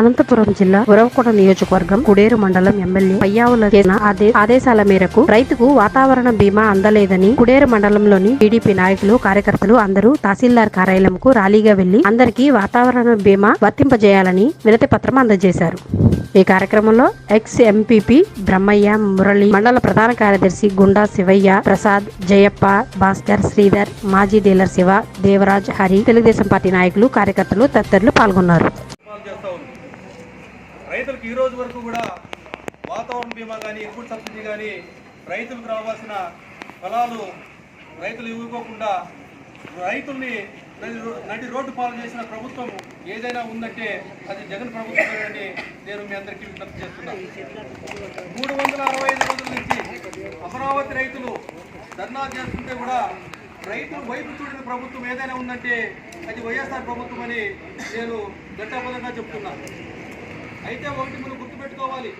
అనంతపురం జిల్లా ఉరవకొండ నియోజకవర్గం కుడేరు మండలం ఎమ్మెల్యే పయ్యావుల చేసిన ఆదేశాల మేరకు రైతుకు వాతావరణ బీమా అందలేదని కుడేరు మండలంలోని టీడీపీ నాయకులు కార్యకర్తలు అందరూ తహసీల్దార్ కార్యాలయంకు ర్యాలీగా వెళ్ళి అందరికీ వాతావరణ బీమా వర్తింపజేయాలని వినతి పత్రం అందజేశారు. ఈ కార్యక్రమంలో ఎక్స్ ఎంపీపీ బ్రహ్మయ్య మురళి మండల ప్రధాన కార్యదర్శి గుండా శివయ్య ప్రసాద్ జయప్ప భాస్కర్ శ్రీధర్ మాజీ డీలర్ శివ దేవరాజ్ హరి తెలుగుదేశం పార్టీ నాయకులు కార్యకర్తలు తదితరులు పాల్గొన్నారు. రైతులకు ఈ రోజు వరకు కూడా వాతావరణ బీమా కానీ ఇన్పుట్ సబ్సిడీ కానీ రైతులకు రావాల్సిన ఫలాలు రైతులు ఇవ్వకోకుండా రైతుల్ని నడి రో- రోడ్డు పాలు చేసిన ప్రభుత్వం ఏదైనా ఉందంటే అది జగన్ ప్రభుత్వం అని నేను మీ అందరికీ విజ్ఞప్తి చేస్తున్నాను మూడు వందల అరవై ఐదు రోజుల నుంచి అమరావతి రైతులు ధర్నా చేస్తుంటే కూడా రైతులు వైపు చూడిన ప్రభుత్వం ఏదైనా ఉందంటే అది వైఎస్ఆర్ ప్రభుత్వం అని నేను గట్టాపదంగా చెప్తున్నాను అయితే ఒకటి మనం గుర్తుపెట్టుకోవాలి.